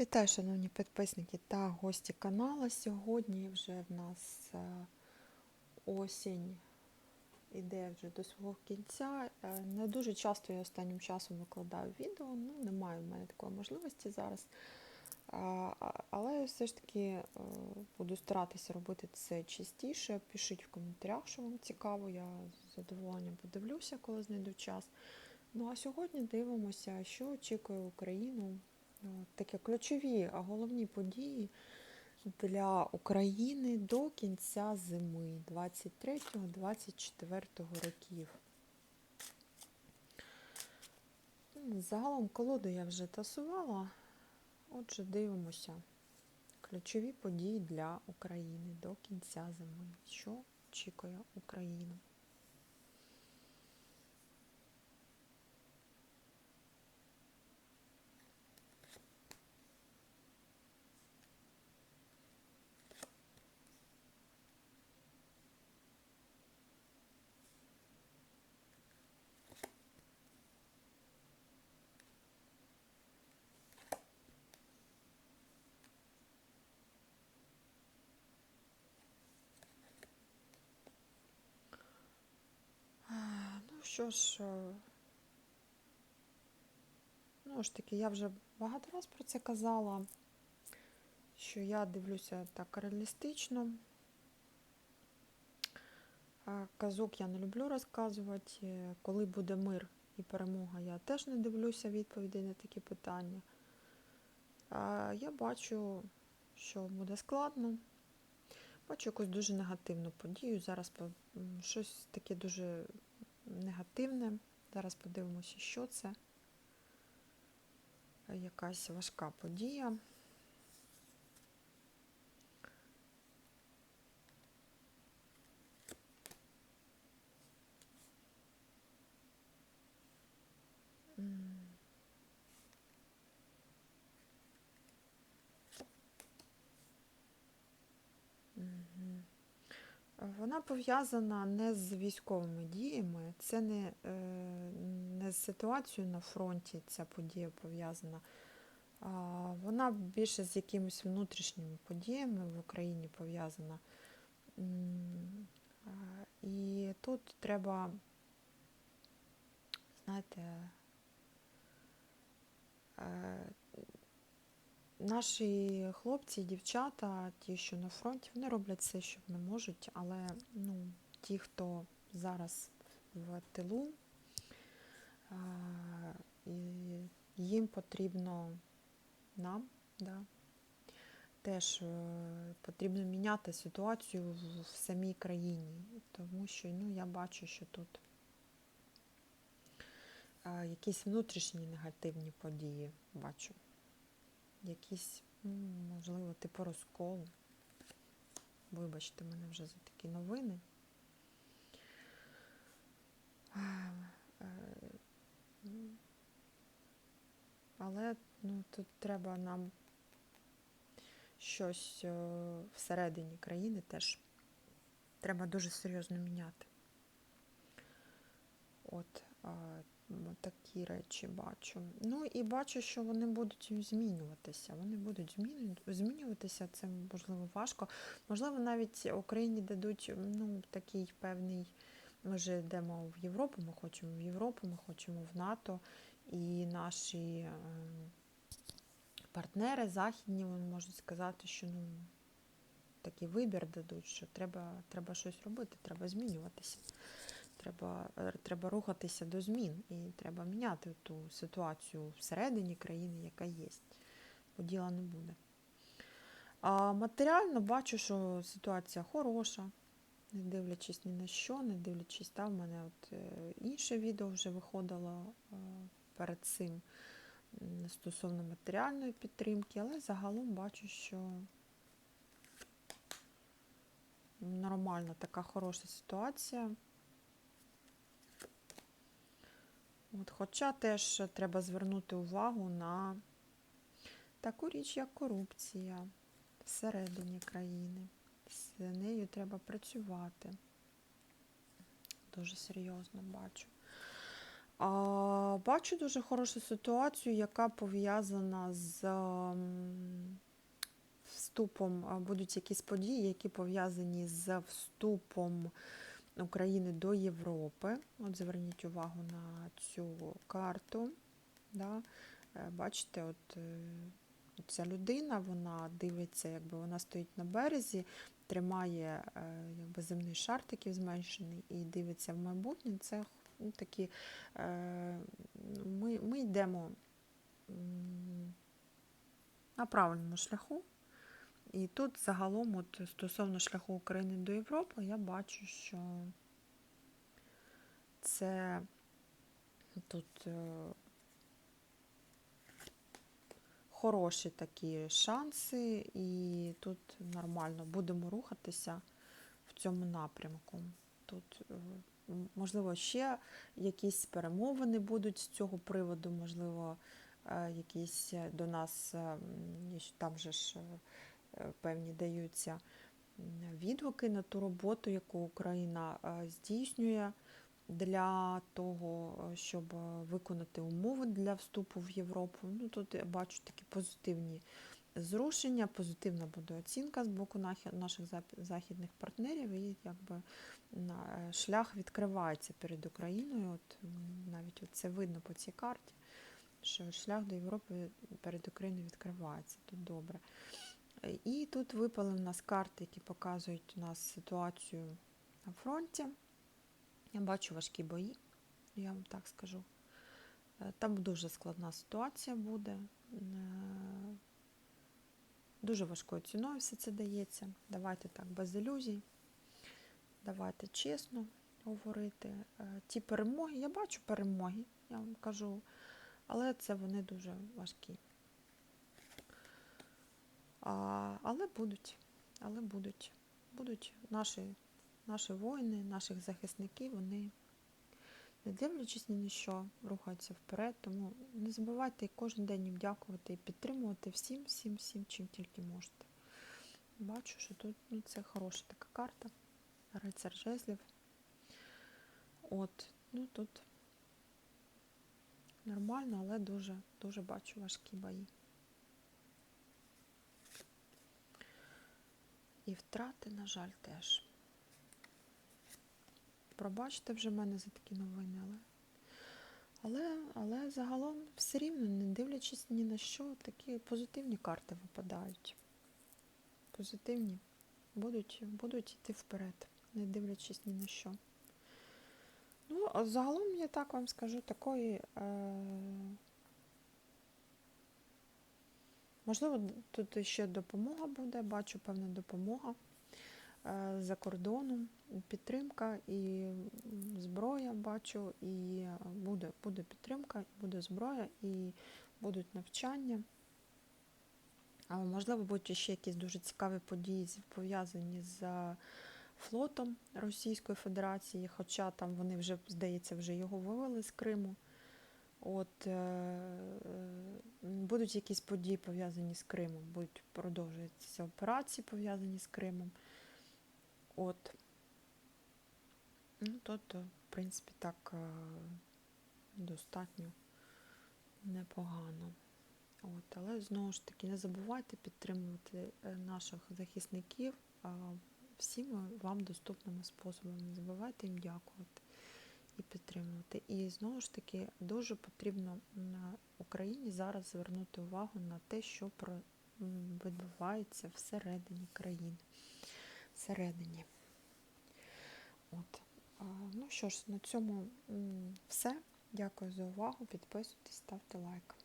Вітаю, шановні підписники та гості каналу. Сьогодні вже в нас е, осінь іде вже до свого кінця. Е, Не дуже часто я останнім часом викладаю відео, ну немає в мене такої можливості зараз. Але все ж таки е, буду старатися робити це частіше. Пишіть в коментарях, що вам цікаво. Я з задоволенням подивлюся, коли знайду час. Ну а сьогодні дивимося, що очікує Україну От такі ключові, а головні події для України до кінця зими 23-24 років. Ну, Загалом колоду я вже тасувала. Отже, дивимося. Ключові події для України до кінця зими. Що очікує Україну? А, Ну що ж, ну ж таки, я вже багато раз про це казала, що я дивлюся так реалістично. Казок я не люблю розказувати. Е, Коли буде мир і перемога, я теж не дивлюся відповідей на такі питання. Я бачу, що буде складно. Бачу якусь дуже негативну подію. Зараз щось таке дуже негативне. Зараз подивимося, що це. Якась важка подія. Вона пов'язана не з військовими діями, це не, е, не з ситуацією на фронті ця подія пов'язана. Вона більше з якимись внутрішніми подіями в Україні пов'язана. І тут треба, знаєте, е, Наші хлопці дівчата, ті, що на фронті, вони роблять все, що вони можуть, але ну, ті, хто зараз в тилу, їм потрібно нам, да, теж е, потрібно міняти ситуацію в самій країні, тому що ну, я бачу, що тут якісь внутрішні негативні події бачу якісь, можливо, типу розколу. Вибачте мене вже за такі новини. Е, ну, Але ну, тут треба нам щось е, всередині країни теж треба дуже серйозно міняти. От м, такі речі бачу. Ну і бачу, що вони будуть змінюватися. Вони будуть змінюватися, це можливо важко. Можливо, навіть Україні дадуть ну, такий певний. Ми вже йдемо в Європу, ми хочемо в Європу, ми хочемо в НАТО, і наші е, партнери західні вони можуть сказати, що ну, такий вибір дадуть, що треба, треба щось робити, треба змінюватися. Треба, е, треба рухатися до змін і треба міняти ту ситуацію всередині країни, яка є. Бо діла не буде. А матеріально бачу, що ситуація хороша, не дивлячись ні на що, не дивлячись, та, в мене от е, інше відео вже виходило е, перед цим стосовно матеріальної підтримки, але загалом бачу, що нормальна така хороша ситуація. От, хоча теж треба звернути увагу на таку річ, як корупція всередині країни. З нею треба працювати. Дуже серйозно бачу. А, бачу дуже хорошу ситуацію, яка пов'язана з вступом. Будуть якісь події, які пов'язані з вступом України до Європи. От зверніть увагу на цю карту. Да? Е, Бачите, от е, ця людина, вона дивиться, якби вона стоїть на березі, тримає е, якби земний шар такий зменшений і дивиться в майбутнє. Це ну, такі, ми, ми йдемо на правильному шляху. І тут загалом, от, стосовно шляху України до Європи, я бачу, що це тут е, хороші такі шанси, і тут нормально будемо рухатися в цьому напрямку. Тут, е, можливо, ще якісь перемовини будуть з цього приводу, можливо, е, якісь до нас, там же ж певні даються відгуки на ту роботу, яку Україна е, здійснює для того, е, щоб е, виконати умови для вступу в Європу. Ну, тут я бачу такі позитивні зрушення, позитивна буде оцінка з боку наших західних партнерів, і якби е, шлях відкривається перед Україною. От навіть це видно по цій карті, що шлях до Європи перед Україною відкривається. Тут добре. І тут випали в нас карти, які показують у нас ситуацію на фронті. Я бачу важкі бої, я вам так скажу. Е, Там дуже складна ситуація буде. Е, Дуже важкою ціною все це дається. Давайте так, без ілюзій. Давайте чесно говорити. Е, Ті перемоги, я бачу перемоги, я вам кажу, але це вони дуже важкі. А, але будуть, але будуть. Будуть наші, наші воїни, наших захисників, вони, не дивлячись ні на що, рухаються вперед. Тому не забувайте кожен день їм дякувати і підтримувати всім, всім, всім, чим тільки можете. Бачу, що тут ну, це хороша така карта. Рицар жезлів. От, ну тут нормально, але дуже, дуже бачу важкі бої. І втрати, на жаль, теж. Пробачте вже мене за такі новини, але, але, але загалом все рівно, не дивлячись ні на що, такі позитивні карти випадають. Позитивні. Будуть, будуть йти вперед, не дивлячись ні на що. Ну, а загалом я так вам скажу, такої. Е... Можливо, тут ще допомога буде, бачу певна допомога е, за кордоном, підтримка і зброя бачу, і буде, буде підтримка, буде зброя, і будуть навчання. А можливо, будуть ще якісь дуже цікаві події пов'язані з флотом Російської Федерації, хоча там вони вже, здається, вже його вивели з Криму. От е, е, будуть якісь події пов'язані з Кримом, будуть продовжуватися операції пов'язані з Кримом. От. Ну, тобто, в принципі, так е, достатньо непогано. От, але знову ж таки, не забувайте підтримувати наших захисників а, всіма вам доступними способами. Не забувайте їм дякувати і підтримувати. І знову ж таки дуже потрібно на Україні зараз звернути увагу на те, що відбувається всередині країни. Всередині. От. Ну що ж, на цьому все. Дякую за увагу. Підписуйтесь, ставте лайк.